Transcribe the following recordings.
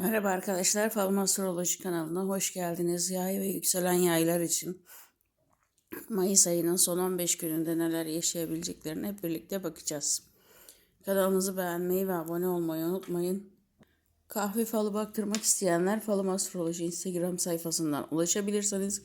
Merhaba arkadaşlar, Falma Astroloji kanalına hoş geldiniz. Yay ve yükselen yaylar için Mayıs ayının son 15 gününde neler yaşayabileceklerine hep birlikte bakacağız. Kanalımızı beğenmeyi ve abone olmayı unutmayın. Kahve falı baktırmak isteyenler Falım Astroloji Instagram sayfasından ulaşabilirsiniz.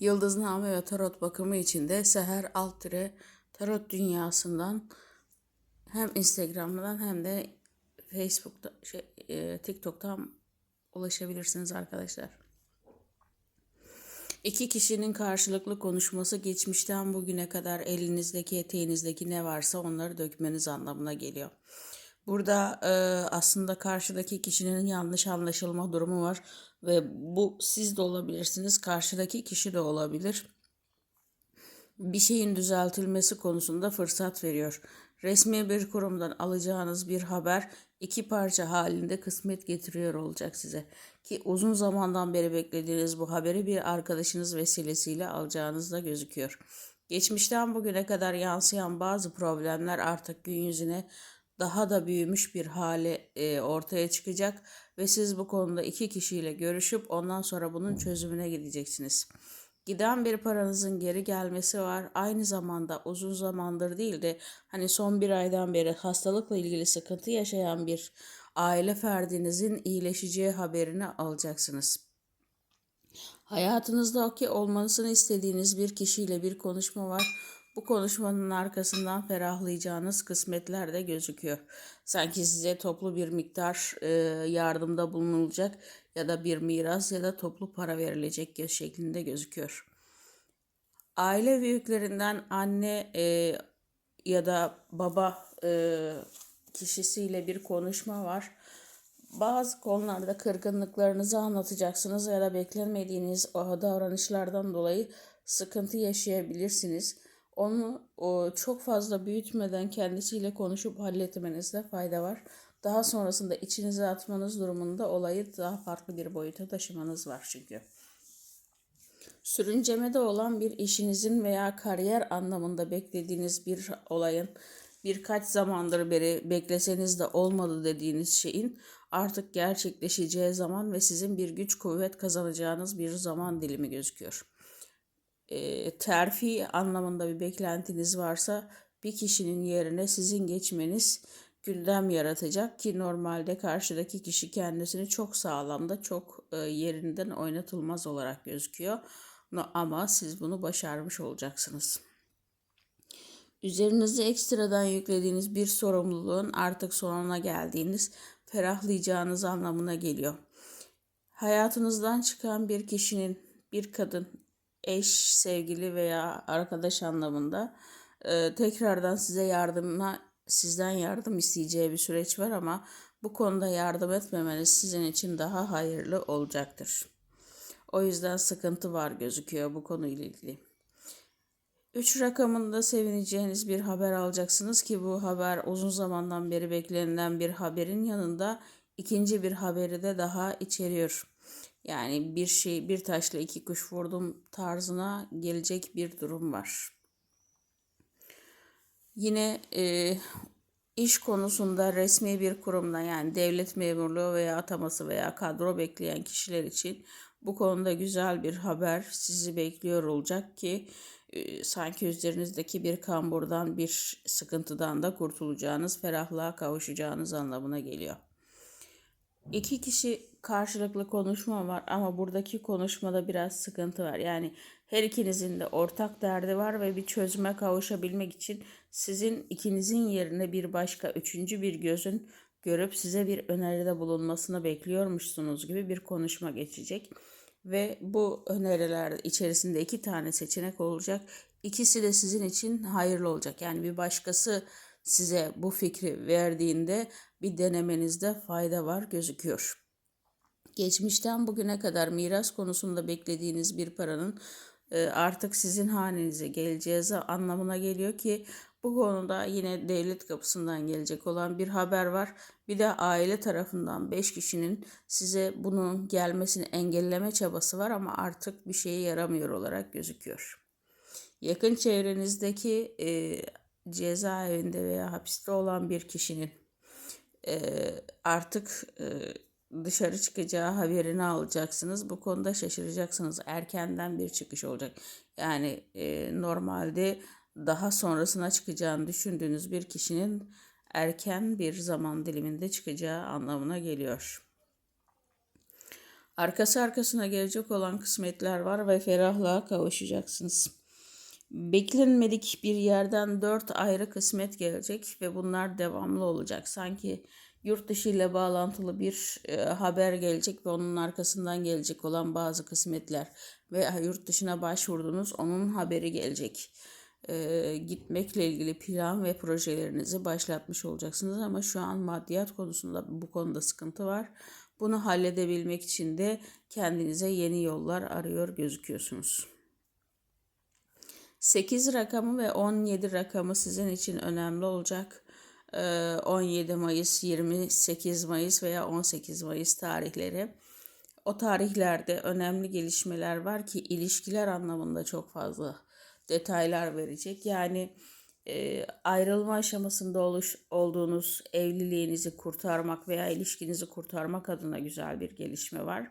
Yıldızname ve tarot bakımı için de Seher Altıre Tarot Dünyası'ndan hem Instagram'dan hem de Facebook'ta, şey, e, TikTok'tan ulaşabilirsiniz arkadaşlar. İki kişinin karşılıklı konuşması geçmişten bugüne kadar elinizdeki eteğinizdeki ne varsa onları dökmeniz anlamına geliyor. Burada e, aslında karşıdaki kişinin yanlış anlaşılma durumu var ve bu siz de olabilirsiniz, karşıdaki kişi de olabilir bir şeyin düzeltilmesi konusunda fırsat veriyor. Resmi bir kurumdan alacağınız bir haber iki parça halinde kısmet getiriyor olacak size. Ki uzun zamandan beri beklediğiniz bu haberi bir arkadaşınız vesilesiyle alacağınız da gözüküyor. Geçmişten bugüne kadar yansıyan bazı problemler artık gün yüzüne daha da büyümüş bir hale e, ortaya çıkacak ve siz bu konuda iki kişiyle görüşüp ondan sonra bunun çözümüne gideceksiniz. Giden bir paranızın geri gelmesi var. Aynı zamanda uzun zamandır değil de hani son bir aydan beri hastalıkla ilgili sıkıntı yaşayan bir aile ferdinizin iyileşeceği haberini alacaksınız. Hayatınızda okey olmasını istediğiniz bir kişiyle bir konuşma var. Bu konuşmanın arkasından ferahlayacağınız kısmetler de gözüküyor. Sanki size toplu bir miktar yardımda bulunulacak ya da bir miras ya da toplu para verilecek şeklinde gözüküyor. Aile büyüklerinden anne e, ya da baba e, kişisiyle bir konuşma var. Bazı konularda kırgınlıklarınızı anlatacaksınız ya da beklenmediğiniz o davranışlardan dolayı sıkıntı yaşayabilirsiniz. Onu o, çok fazla büyütmeden kendisiyle konuşup halletmenizde fayda var. Daha sonrasında içinize atmanız durumunda olayı daha farklı bir boyuta taşımanız var çünkü. Sürüncemede olan bir işinizin veya kariyer anlamında beklediğiniz bir olayın birkaç zamandır beri bekleseniz de olmadı dediğiniz şeyin artık gerçekleşeceği zaman ve sizin bir güç kuvvet kazanacağınız bir zaman dilimi gözüküyor. E, terfi anlamında bir beklentiniz varsa bir kişinin yerine sizin geçmeniz gündem yaratacak ki normalde karşıdaki kişi kendisini çok sağlamda çok e, yerinden oynatılmaz olarak gözüküyor. Ama siz bunu başarmış olacaksınız. Üzerinize ekstradan yüklediğiniz bir sorumluluğun artık sonuna geldiğiniz, ferahlayacağınız anlamına geliyor. Hayatınızdan çıkan bir kişinin, bir kadın, eş, sevgili veya arkadaş anlamında e, tekrardan size yardıma sizden yardım isteyeceği bir süreç var ama bu konuda yardım etmemeniz sizin için daha hayırlı olacaktır. O yüzden sıkıntı var gözüküyor bu konuyla ilgili. 3 rakamında sevineceğiniz bir haber alacaksınız ki bu haber uzun zamandan beri beklenilen bir haberin yanında ikinci bir haberi de daha içeriyor. Yani bir şey bir taşla iki kuş vurdum tarzına gelecek bir durum var. Yine e, iş konusunda resmi bir kurumda yani devlet memurluğu veya ataması veya kadro bekleyen kişiler için bu konuda güzel bir haber sizi bekliyor olacak ki e, sanki üzerinizdeki bir kamburdan bir sıkıntıdan da kurtulacağınız, ferahlığa kavuşacağınız anlamına geliyor. İki kişi karşılıklı konuşma var ama buradaki konuşmada biraz sıkıntı var. Yani her ikinizin de ortak derdi var ve bir çözüme kavuşabilmek için sizin ikinizin yerine bir başka üçüncü bir gözün görüp size bir öneride bulunmasını bekliyormuşsunuz gibi bir konuşma geçecek. Ve bu öneriler içerisinde iki tane seçenek olacak. İkisi de sizin için hayırlı olacak. Yani bir başkası size bu fikri verdiğinde bir denemenizde fayda var gözüküyor. Geçmişten bugüne kadar miras konusunda beklediğiniz bir paranın e, artık sizin hanenize geleceği anlamına geliyor ki bu konuda yine devlet kapısından gelecek olan bir haber var. Bir de aile tarafından 5 kişinin size bunun gelmesini engelleme çabası var ama artık bir şeye yaramıyor olarak gözüküyor. Yakın çevrenizdeki e, cezaevinde veya hapiste olan bir kişinin e, artık e, dışarı çıkacağı haberini alacaksınız. Bu konuda şaşıracaksınız. Erkenden bir çıkış olacak. Yani e, normalde daha sonrasına çıkacağını düşündüğünüz bir kişinin erken bir zaman diliminde çıkacağı anlamına geliyor. Arkası arkasına gelecek olan kısmetler var ve ferahlığa kavuşacaksınız. Beklenmedik bir yerden dört ayrı kısmet gelecek ve bunlar devamlı olacak. Sanki yurt dışı ile bağlantılı bir e, haber gelecek ve onun arkasından gelecek olan bazı kısmetler veya yurt dışına başvurdunuz onun haberi gelecek. E, gitmekle ilgili plan ve projelerinizi başlatmış olacaksınız ama şu an maddiyat konusunda bu konuda sıkıntı var. Bunu halledebilmek için de kendinize yeni yollar arıyor gözüküyorsunuz. 8 rakamı ve 17 rakamı sizin için önemli olacak. 17 Mayıs, 28 Mayıs veya 18 Mayıs tarihleri. O tarihlerde önemli gelişmeler var ki ilişkiler anlamında çok fazla detaylar verecek. Yani e, ayrılma aşamasında oluş, olduğunuz evliliğinizi kurtarmak veya ilişkinizi kurtarmak adına güzel bir gelişme var.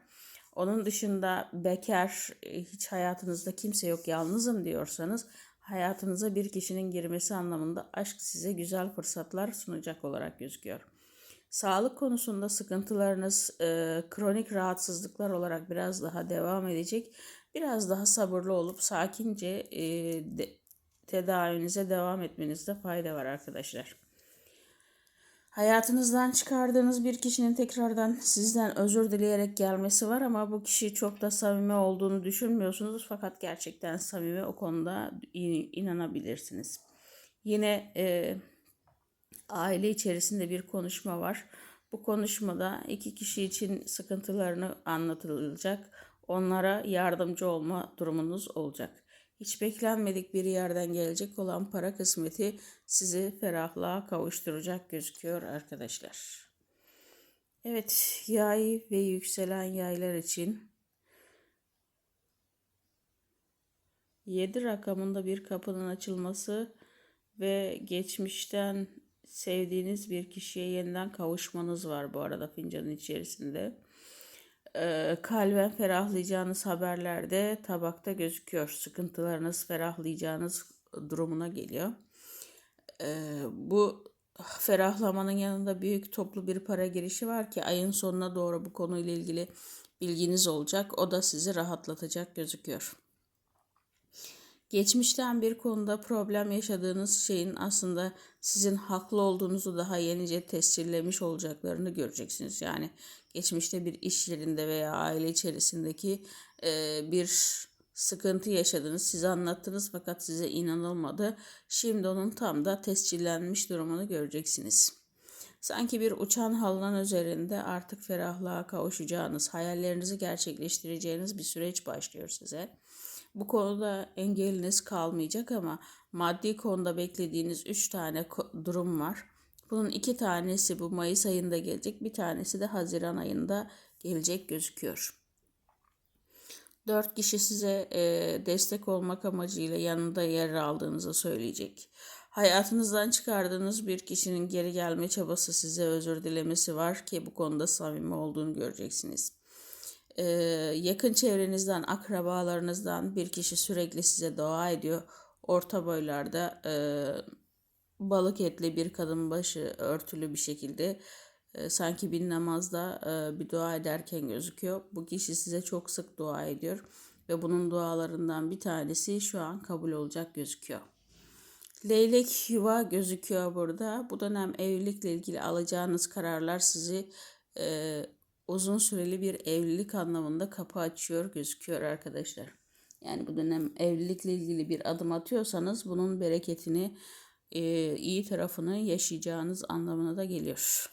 Onun dışında bekar, e, hiç hayatınızda kimse yok, yalnızım diyorsanız hayatınıza bir kişinin girmesi anlamında aşk size güzel fırsatlar sunacak olarak gözüküyor. Sağlık konusunda sıkıntılarınız e, kronik rahatsızlıklar olarak biraz daha devam edecek. Biraz daha sabırlı olup sakince e, de, tedavinize devam etmenizde fayda var arkadaşlar. Hayatınızdan çıkardığınız bir kişinin tekrardan sizden özür dileyerek gelmesi var ama bu kişi çok da samimi olduğunu düşünmüyorsunuz fakat gerçekten samimi o konuda inanabilirsiniz. Yine e, aile içerisinde bir konuşma var. Bu konuşmada iki kişi için sıkıntılarını anlatılacak. Onlara yardımcı olma durumunuz olacak. Hiç beklenmedik bir yerden gelecek olan para kısmeti sizi ferahlığa kavuşturacak gözüküyor arkadaşlar. Evet, yay ve yükselen yaylar için 7 rakamında bir kapının açılması ve geçmişten sevdiğiniz bir kişiye yeniden kavuşmanız var bu arada fincanın içerisinde e, kalben ferahlayacağınız haberlerde tabakta gözüküyor. Sıkıntılarınız ferahlayacağınız durumuna geliyor. E, bu ferahlamanın yanında büyük toplu bir para girişi var ki ayın sonuna doğru bu konuyla ilgili bilginiz olacak. O da sizi rahatlatacak gözüküyor. Geçmişten bir konuda problem yaşadığınız şeyin aslında sizin haklı olduğunuzu daha yenice tescillemiş olacaklarını göreceksiniz. Yani geçmişte bir iş yerinde veya aile içerisindeki e, bir sıkıntı yaşadınız, size anlattınız fakat size inanılmadı. Şimdi onun tam da tescillenmiş durumunu göreceksiniz. Sanki bir uçan halının üzerinde artık ferahlığa kavuşacağınız, hayallerinizi gerçekleştireceğiniz bir süreç başlıyor size. Bu konuda engeliniz kalmayacak ama maddi konuda beklediğiniz 3 tane durum var. Bunun iki tanesi bu Mayıs ayında gelecek, bir tanesi de Haziran ayında gelecek gözüküyor. Dört kişi size e, destek olmak amacıyla yanında yer aldığınızı söyleyecek. Hayatınızdan çıkardığınız bir kişinin geri gelme çabası size özür dilemesi var ki bu konuda samimi olduğunu göreceksiniz. Ee, yakın çevrenizden, akrabalarınızdan bir kişi sürekli size dua ediyor. Orta boylarda e, balık etli bir kadın başı örtülü bir şekilde e, sanki bir namazda e, bir dua ederken gözüküyor. Bu kişi size çok sık dua ediyor ve bunun dualarından bir tanesi şu an kabul olacak gözüküyor. Leylek yuva gözüküyor burada. Bu dönem evlilikle ilgili alacağınız kararlar sizi e, uzun süreli bir evlilik anlamında kapı açıyor gözüküyor arkadaşlar. Yani bu dönem evlilikle ilgili bir adım atıyorsanız bunun bereketini, e, iyi tarafını yaşayacağınız anlamına da geliyor.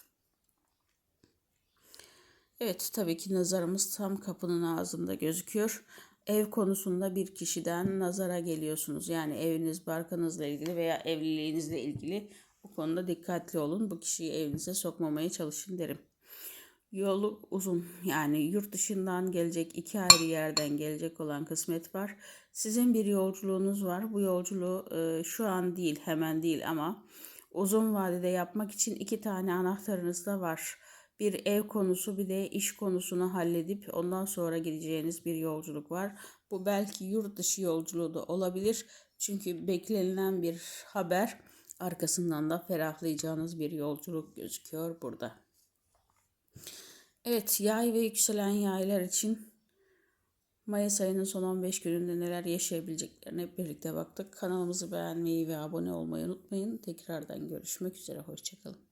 Evet tabii ki nazarımız tam kapının ağzında gözüküyor. Ev konusunda bir kişiden nazara geliyorsunuz. Yani eviniz, barkanızla ilgili veya evliliğinizle ilgili bu konuda dikkatli olun. Bu kişiyi evinize sokmamaya çalışın derim. Yolu uzun yani yurt dışından gelecek iki ayrı yerden gelecek olan kısmet var. Sizin bir yolculuğunuz var. Bu yolculuğu e, şu an değil hemen değil ama uzun vadede yapmak için iki tane anahtarınız da var. bir ev konusu bir de iş konusunu halledip ondan sonra gideceğiniz bir yolculuk var. Bu belki yurt dışı yolculuğu da olabilir. Çünkü beklenilen bir haber arkasından da ferahlayacağınız bir yolculuk gözüküyor burada. Evet yay ve yükselen yaylar için Mayıs ayının son 15 gününde neler yaşayabileceklerine hep birlikte baktık. Kanalımızı beğenmeyi ve abone olmayı unutmayın. Tekrardan görüşmek üzere. Hoşçakalın.